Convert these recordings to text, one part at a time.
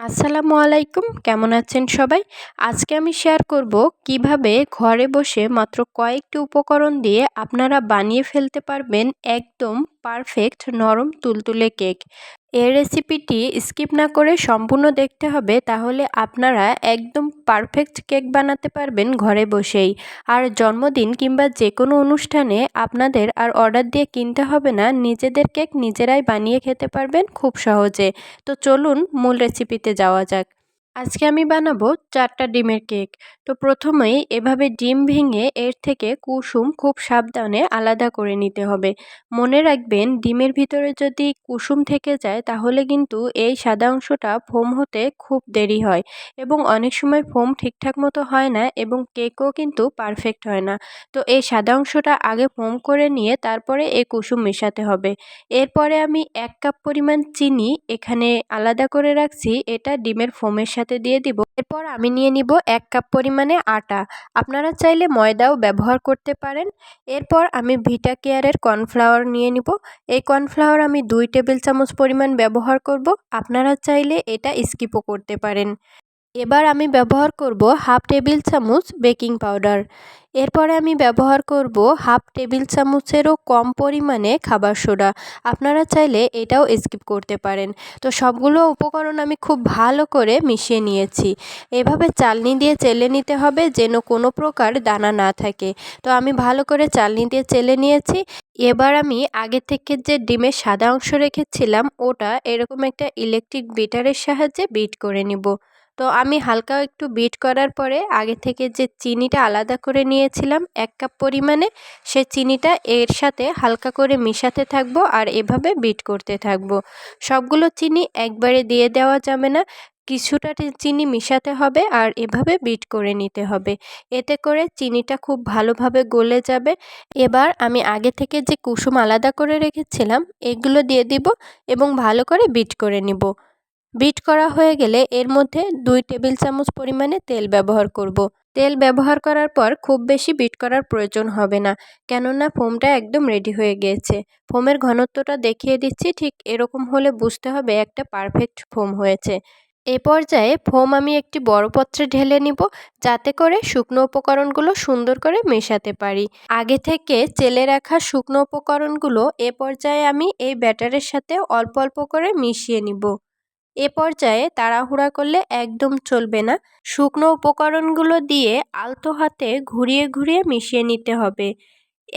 আসসালামু আলাইকুম, কেমন আছেন সবাই? আজকে আমি শেয়ার করব কীভাবে ঘরে বসে মাত্র কয়েকটি উপকরণ দিয়ে আপনারা বানিয়ে ফেলতে পারবেন একদম পারফেক্ট নরম তুলতুলে কেক। এই রেসিপিটি স্কিপ না করে সম্পূর্ণ দেখতে হবে, তাহলে আপনারা একদম পারফেক্ট কেক বানাতে পারবেন ঘরে বসেই। আর জন্মদিন কিংবা যে কোনো অনুষ্ঠানে আপনাদের আর অর্ডার দিয়ে কিনতে হবে না, নিজেদের কেক নিজেরাই বানিয়ে খেতে পারবেন খুব সহজে। তো চলুন মূল রেসিপিতে যাওয়া যাক। আজকে আমি বানাবো চারটা ডিমের কেক। তো প্রথমেই এভাবে ডিম ভেঙে এর থেকে কুসুম খুব সাবধানে আলাদা করে নিতে হবে। মনে রাখবেন, ডিমের ভিতরে যদি কুসুম থেকে যায়, তাহলে কিন্তু এই সাদা অংশটা ফোম হতে খুব দেরি হয় এবং অনেক সময় ফোম ঠিকঠাক মতো হয় না এবং কেকও কিন্তু পারফেক্ট হয় না। তো এই সাদা অংশটা আগে ফোম করে নিয়ে তারপরে এই কুসুম মেশাতে হবে। এরপরে আমি এক কাপ পরিমাণ চিনি এখানে আলাদা করে রাখছি, এটা ডিমের ফোমের দিয়ে দিব। এরপর আমি নিয়ে নিব এক কাপ পরিমাণে আটা। আপনারা চাইলে ময়দাও ব্যবহার করতে পারেন। এরপর আমি ভিটা কেয়ারের কর্নফ্লাওয়ার নিয়ে নিব। এই কর্নফ্লাওয়ার আমি দুই টেবিল চামচ পরিমাণ ব্যবহার করব। আপনারা চাইলে এটা স্কিপও করতে পারেন। এবার আমি ব্যবহার করব হাফ টেবিল চামচ বেকিং পাউডার। এরপরে আমি ব্যবহার করব হাফ টেবিল চামচেরও কম পরিমাণে খাবার সোডা। আপনারা চাইলে এটাও স্কিপ করতে পারেন। তো সবগুলো উপকরণ আমি খুব ভালো করে মিশিয়ে নিয়েছি। এভাবে চালনি দিয়ে চেলে নিতে হবে যেন কোনো প্রকার দানা না থাকে। তো আমি ভালো করে চালনি দিয়ে চেলে নিয়েছি। এবার আমি আগে থেকে যে ডিমের সাদা অংশ রেখেছিলাম, ওটা এরকম একটা ইলেকট্রিক বিটারের সাহায্যে বিট করে নিব। তো আমি হালকা একটু বিট করার পরে আগে থেকে যে চিনিটা আলাদা করে নিয়েছিলাম এক কাপ পরিমাণে, সে চিনিটা এর সাথে হালকা করে মিশাতে থাকব আর এভাবে বিট করতে থাকব। সবগুলো চিনি একবারে দিয়ে দেওয়া যাবে না, কিছুটা চিনি মিশাতে হবে আর এভাবে বিট করে নিতে হবে। এতে করে চিনিটা খুব ভালোভাবে গলে যাবে। এবার আমি আগে থেকে যে কুসুম আলাদা করে রেখেছিলাম, এগুলো দিয়ে দিব এবং ভালো করে বিট করে নিব। বিট করা হয়ে গেলে এর মধ্যে দুই টেবিল চামচ পরিমাণে তেল ব্যবহার করব। তেল ব্যবহার করার পর খুব বেশি বিট করার প্রয়োজন হবে না, কেননা ফোমটা একদম রেডি হয়ে গিয়েছে ফোমের ঘনত্বটা দেখিয়ে দিচ্ছি, ঠিক এরকম হলে বুঝতে হবে একটা পারফেক্ট ফোম হয়েছে। এ পর্যায়ে ফোম আমি একটি বড় পত্রে ঢেলে নিব, যাতে করে শুকনো উপকরণগুলো সুন্দর করে মেশাতে পারি। আগে থেকে চেলে রাখা শুকনো উপকরণগুলো এ পর্যায়ে আমি এই ব্যাটারের সাথে অল্প অল্প করে মিশিয়ে নিব। এ পর্যায়ে তাড়াহুড়া করলে একদম চলবে না। শুকনো উপকরণগুলো দিয়ে আলতো হাতে ঘুরিয়ে ঘুরিয়ে মিশিয়ে নিতে হবে।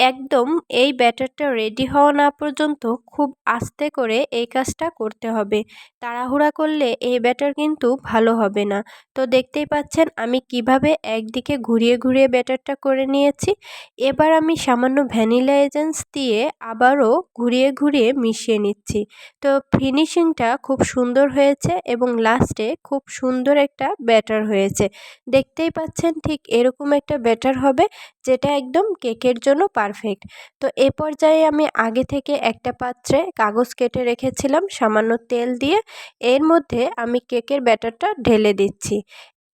একদম এই ব্যাটারটা রেডি হওয়া না পর্যন্ত খুব আস্তে করে এই কাজটা করতে হবে। তাড়াহুড়া করলে এই ব্যাটার কিন্তু ভালো হবে না। তো দেখতেই পাচ্ছেন আমি কীভাবে একদিকে ঘুরিয়ে ঘুরিয়ে ব্যাটারটা করে নিয়েছি। এবার আমি সামান্য ভ্যানিলা এজেন্স দিয়ে আবারও ঘুরিয়ে ঘুরিয়ে মিশিয়ে নিচ্ছি। তো ফিনিশিংটা খুব সুন্দর হয়েছে এবং লাস্টে খুব সুন্দর একটা ব্যাটার হয়েছে। দেখতেই পাচ্ছেন ঠিক এরকম একটা ব্যাটার হবে। যেটা একদম কেকের জন্য পারফেক্ট তো এ পর্যায়ে আমি আগে থেকে একটা পাত্রে কাগজ কেটে রেখেছিলাম, সামান্য তেল দিয়ে। এর মধ্যে আমি কেকের ব্যাটারটা ঢেলে দিচ্ছি।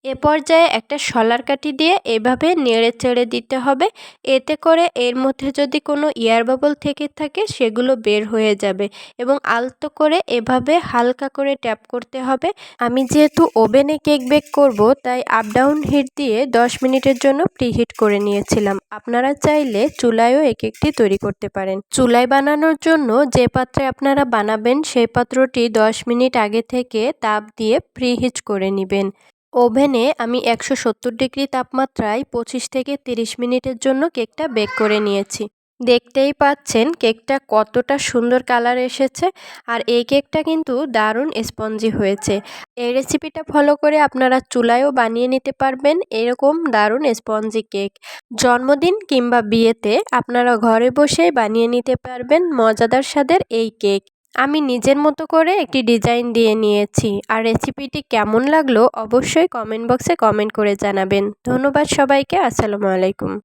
এ পর্যায়ে একটা শলার কাটি দিয়ে এভাবে নেড়ে চেড়ে দিতে হবে। এতে করে এর মধ্যে যদি কোনো এয়ার বাবল থেকে থাকে, সেগুলো বের হয়ে যাবে এবং আলতো করে এভাবে হালকা করে ট্যাপ করতে হবে। আমি যেহেতু ওভেনে কেক বেক করব, তাই আপ ডাউন হিট দিয়ে 10 মিনিটের জন্য প্রিহিট করে নিয়েছিলাম। আপনারা চাইলে চুলায়ও এক একটি তৈরি করতে পারেন। চুলায় বানানোর জন্য যে পাত্রে আপনারা বানাবেন, সেই পাত্রটি 10 মিনিট আগে থেকে তাপ দিয়ে প্রিহিট করে নেবেন। ওভেনে আমি একশো সত্তর ডিগ্রি তাপমাত্রায় পঁচিশ থেকে তিরিশ মিনিটের জন্য কেকটা বেক করে নিয়েছি। দেখতেই পাচ্ছেন কেকটা কতটা সুন্দর কালার এসেছে আর এই কেকটা কিন্তু দারুণ স্পঞ্জি হয়েছে। এই রেসিপিটা ফলো করে আপনারা চুলায়ও বানিয়ে নিতে পারবেন এরকম দারুণ স্পঞ্জি কেক। জন্মদিন কিংবা বিয়েতে আপনারা ঘরে বসেই বানিয়ে নিতে পারবেন মজাদার স্বাদের এই কেক। আমি নিজের মতো করে একটি ডিজাইন দিয়ে নিয়েছি। আর রেসিপিটি কেমন লাগল অবশ্যই কমেন্ট বক্সে কমেন্ট করে জানাবেন। ধন্যবাদ সবাইকে। আসসালামু আলাইকুম।